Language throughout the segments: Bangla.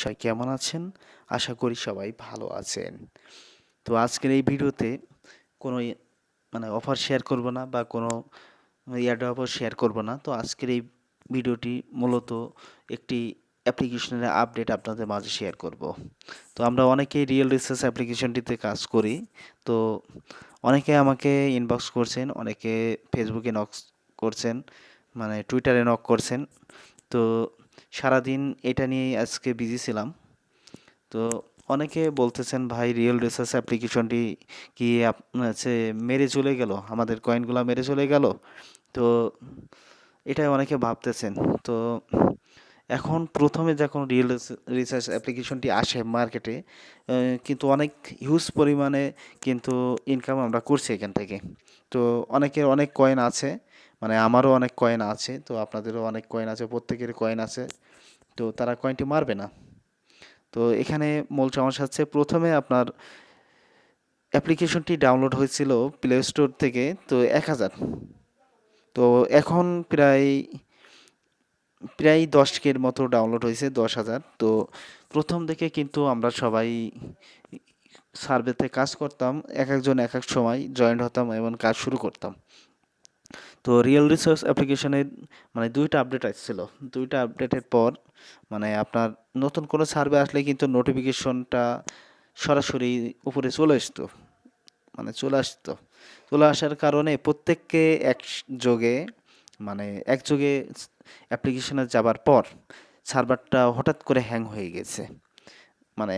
সবাই কেমন আছেন? আশা করি সবাই ভালো আছেন। তো আজকের এই ভিডিওতে কোনো মানে অফার শেয়ার করব না বা কোনো ইয়ারড অফার শেয়ার করব না। তো আজকের এই ভিডিওটি মূলত একটি অ্যাপ্লিকেশনের আপডেট আপনাদের মাঝে শেয়ার করব। তো আমরা অনেকেই রিয়েল রিসার্চ অ্যাপ্লিকেশনটিতে কাজ করি। তো অনেকে আমাকে ইনবক্স করছেন, অনেকে ফেসবুকে নক করছেন মানে টুইটারে নক করছেন। তো সারাদিন এটা নিয়েই আজকে বিজি ছিলাম। তো অনেকে বলতেছেন, ভাই রিয়েল রিসার্চ অ্যাপ্লিকেশনটি কি হচ্ছে মেরে চলে গেল? আমাদের কয়েনগুলো মেরে চলে গেল? তো এটাই অনেকে ভাবতেছেন। তো এখন প্রথমে যখন রিয়েল রিসার্চ অ্যাপ্লিকেশনটি আসে মার্কেটে কিন্তু অনেক হিউজ পরিমাণে কিন্তু ইনকাম আমরা করছি এখান থেকে। তো অনেকের অনেক কয়েন আছে। মানে আমারও অনেক কয়েন আছে, তো আপনাদেরও অনেক কয়েন আছে প্রত্যেকের কয়েন আছে, তো তারা কয়েনটি মারবে না। তো এখানে মূল সমস্যা হচ্ছে, প্রথমে আপনার অ্যাপ্লিকেশনটি ডাউনলোড হয়েছিল প্লে স্টোর থেকে, তো এক হাজার। তো এখন প্রায় প্রায় দশ কের মতো ডাউনলোড হয়েছে, দশ হাজার। তো প্রথম থেকে কিন্তু আমরা সবাই সার্ভেতে কাজ করতাম, এক একজন এক এক সময় জয়েন্ট হতাম এবং কাজ শুরু করতাম। তো রিয়েল রিসোর্স অ্যাপ্লিকেশনের মানে দুইটা আপডেট আসছিল। দুইটা আপডেটের পর মানে আপনার নতুন কোনো সার্ভে আসলে কিন্তু নোটিফিকেশনটা সরাসরি উপরে চলে আসতো। মানে চলে আসতো। চলে আসার কারণে প্রত্যেককে একযোগে মানে একযোগে অ্যাপ্লিকেশনে যাবার পর সার্ভারটা হঠাৎ করে হ্যাং হয়ে গেছে। মানে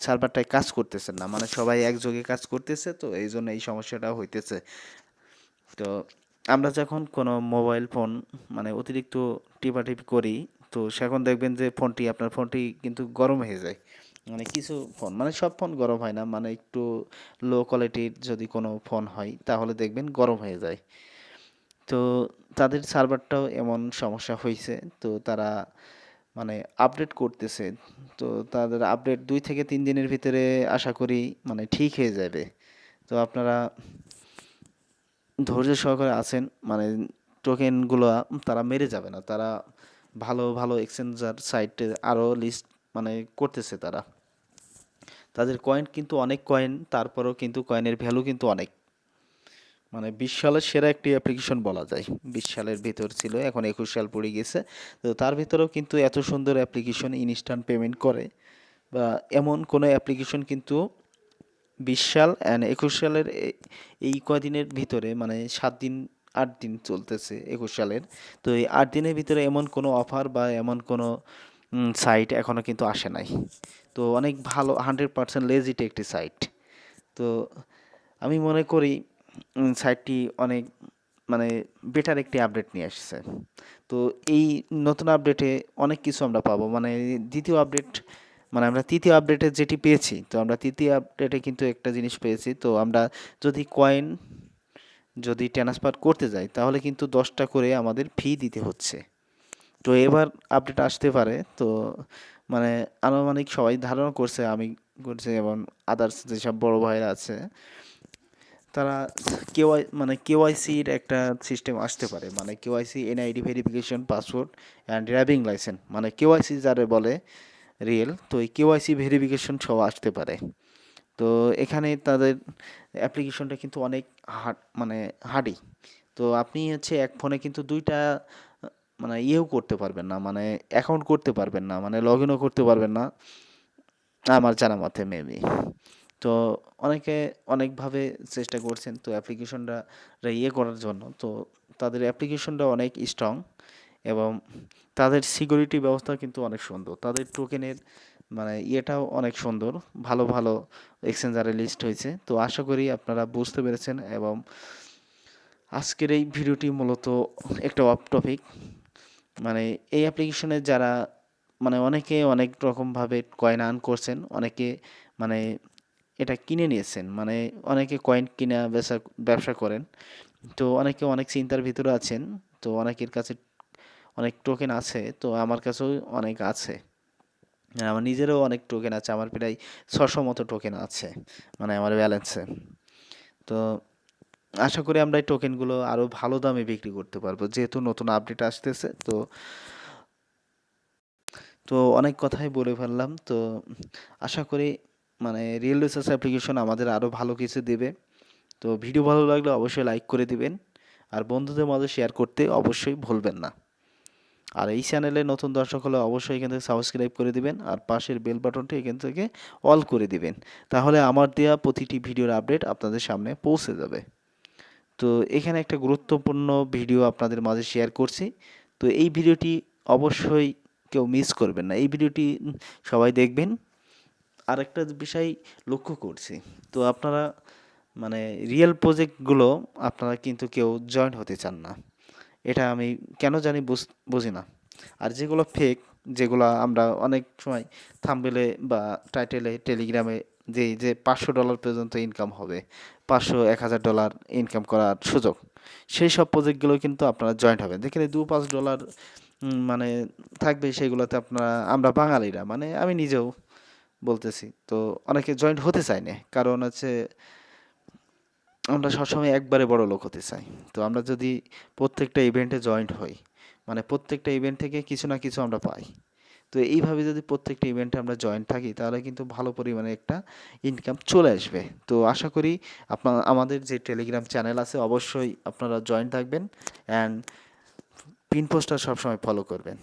সার্ভারটায় কাজ করতেছে না। মানে সবাই একযোগে কাজ করতেছে তো এই জন্য এই সমস্যাটা হইতেছে। তো আমরা যখন কোনো মোবাইল ফোন মানে অতিরিক্ত টিপাটিপি করি, তো সেখন দেখবেন যে ফোনটি আপনার ফোনটি কিন্তু গরম হয়ে যায়। মানে কিছু ফোন মানে সব ফোন গরম হয় না মানে একটু লো কোয়ালিটির যদি কোনো ফোন হয়, তাহলে দেখবেন গরম হয়ে যায়। তো তাদের সার্ভারটাও এমন সমস্যা হয়েছে তো তারা মানে আপডেট করতেছে। তো তাদের আপডেট দুই থেকে তিন দিনের ভিতরে আশা করি মানে ঠিক হয়ে যাবে। তো আপনারা ধৈর্য সহকারে আছেন মানে টোকেনগুলো তারা মেরে যাবে না, তারা ভালো ভালো এক্সচেঞ্জার সাইটে আরও লিস্ট মানে করতেছে তারা। তাদের কয়েন কিন্তু অনেক কয়েন তারপরেও কিন্তু কয়েনের ভ্যালু কিন্তু অনেক। মানে বিশ সালের সেরা একটি অ্যাপ্লিকেশন বলা যায়। বিশ সালের ভিতর ছিল, এখন একুশ সাল পড়ে গেছে। তো তার ভিতরেও কিন্তু এত সুন্দর অ্যাপ্লিকেশন ইনস্ট্যান্ট পেমেন্ট করে, বা এমন কোনো অ্যাপ্লিকেশন কিন্তু বিশ সাল অ্যান্ড একুশ সালের এই কদিনের ভিতরে মানে সাত দিন, আট দিন চলতেছে একুশ সালের। তো এই আট দিনের ভিতরে এমন কোনো অফার বা এমন কোনো সাইট এখনও কিন্তু আসে নাই। তো অনেক ভালো, হান্ড্রেড পার্সেন্ট লেজিট একটি সাইট তো আমি মনে করি সাইটটি অনেক মানে বেটার একটি আপডেট নিয়ে আসছে। তো এই নতুন আপডেটে অনেক কিছু আমরা পাবো। মানে দ্বিতীয় আপডেট মানে আমরা তৃতীয় আপডেটে যেটি পেয়েছি, তো আমরা তৃতীয় আপডেটে কিন্তু একটা জিনিস পেয়েছি, তো আমরা যদি কয়েন যদি ট্রান্সফার করতে যাই, তাহলে কিন্তু দশটা করে আমাদের ফি দিতে হচ্ছে। তো এবার আপডেট আসতে পারে, তো মানে আনুমানিক সবাই ধারণা করছে, আমি করছে এবং আদার্স যেসব বড় ভাইরা আছে, তারা কেওয়াই মানে কেওয়াইসির একটা সিস্টেম আসতে পারে মানে KYC, NID verification password and driving licence মানে কেওয়াইসি যারা বলে রিয়েল তো এই কেওয়াইসি ভেরিফিকেশন সব আসতে পারে। তো এখানে তাদের অ্যাপ্লিকেশনটা কিন্তু অনেক হার্ড মানে হার্ডি তো আপনি হচ্ছে এক ফোনে কিন্তু দুইটা মানে ইয়েও করতে পারবেন না মানে অ্যাকাউন্ট করতে পারবেন না মানে লগ ইনও করতে পারবেন না, আমার জানা মতে মেবি তো অনেকে অনেকভাবে চেষ্টা করছেন তো অ্যাপ্লিকেশনটা ইয়ে করার জন্য। তো তাদের অ্যাপ্লিকেশনটা অনেক স্ট্রং এবং তাদের সিকিউরিটি ব্যবস্থা কিন্তু অনেক সুন্দর। তাদের টোকেনের মানে ইয়েটাও অনেক সুন্দর। ভালো ভালো এক্সচেঞ্জারে লিস্ট হয়েছে। তো আশা করি আপনারা বুঝতে পেরেছেন এবং আজকের এই ভিডিওটি মূলত একটা অফ টপিক মানে এই অ্যাপ্লিকেশনে যারা মানে অনেকে অনেক রকমভাবে কয়েন আর্ন করছেন, অনেকে মানে এটা কিনে নিয়েছেন। মানে অনেকে কয়েন কিনা বেচা, ব্যবসা করেন। তো অনেকে অনেক চিন্তার ভিতরে আছেন। তো অনেকের কাছে অনেক টোকেন আছে, তো আমার কাছেও অনেক আছে। আর আমার নিজেরও অনেক টোকেন আছে, আমার প্রায় ছশো মতো টোকেন আছে মানে আমার ব্যালেন্সে তো আশা করি আমরা এই টোকেনগুলো আরও ভালো দামে বিক্রি করতে পারব, যেহেতু নতুন আপডেট আসতেছে, তো তো অনেক কথাই বলে ফেললাম, তো আশা করি মানে রিয়েল রিসার্চ অ্যাপ্লিকেশন আমাদের আরও ভালো কিছু দেবে। তো ভিডিও ভালো লাগলে অবশ্যই লাইক করে দিবেন, আর বন্ধুদের মাঝে শেয়ার করতে অবশ্যই ভুলবেন না। আর এই চ্যানেলে নতুন দর্শক হলে অবশ্যই এখান থেকে সাবস্ক্রাইব করে দিবেন আর পাশের বেল বাটনটি এখান থেকে অল করে দিবেন। তাহলে আমার দেওয়া প্রতিটি ভিডিওর আপডেট আপনাদের সামনে পৌঁছে যাবে। তো এখানে একটা গুরুত্বপূর্ণ ভিডিও আপনাদের মাঝে শেয়ার করছি। তো এই ভিডিওটি অবশ্যই কেউ মিস করবেন না। এই ভিডিওটি সবাই দেখবেন। আরেকটা বিষয় লক্ষ্য করছি। তো আপনারা মানে রিয়েল প্রজেক্টগুলো আপনারা কিন্তু কেউ জয়েন হতে চান না। এটা আমি কেন জানি বুঝ- না। আর যেগুলো ফেক যেগুলো আমরা অনেক সময় থাম্বেলে বা টাইটেলে টেলিগ্রামে যে যে পাঁচশো ডলার পর্যন্ত ইনকাম হবে, পাঁচশো, এক হাজার ডলার ইনকাম করার সুযোগ, সেই সব প্রজেক্টগুলো কিন্তু আপনারা জয়েন্ট হবেন যেখানে দু পাঁচ ডলার মানে থাকবে সেগুলোতে আপনারা, আমরা বাঙালিরা মানে আমি নিজেও বলতেছি, তো অনেকে জয়েন্ট হতে চায় না। কারণ হচ্ছে আমরা সবসময় একবারে বড় লোক হতে চাই। তো আমরা যদি প্রত্যেকটা ইভেন্টে জয়েন্ট হই মানে প্রত্যেকটা ইভেন্ট থেকে কিছু না কিছু আমরা পাই। তো এইভাবে যদি প্রত্যেকটা ইভেন্টে আমরা জয়েন্ট থাকি, তাহলে কিন্তু ভালো পরিমাণে একটা ইনকাম চলে আসবে। তো আশা করি আপনার, আমাদের যে টেলিগ্রাম চ্যানেল আছে, অবশ্যই আপনারা জয়েন্ট থাকবেন অ্যান্ড পিন পোস্টার সবসময় ফলো করবেন।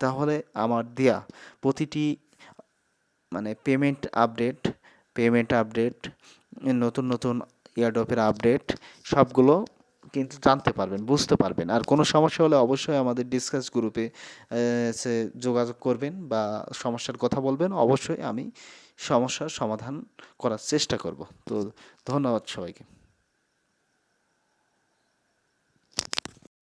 তাহলে আমার দেয়া প্রতিটি মানে পেমেন্ট আপডেট পেমেন্ট আপডেট নতুন নতুন ইয়ারডপের আপডেট সবগুলো কিন্তু জানতে পারবেন, বুঝতে পারবেন। আর কোনো সমস্যা হলে অবশ্যই আমাদের ডিসকাস গ্রুপে সে যোগাযোগ করবেন বা সমস্যার কথা বলবেন। অবশ্যই আমি সমস্যার সমাধান করার চেষ্টা করব। তো ধন্যবাদ সবাইকে।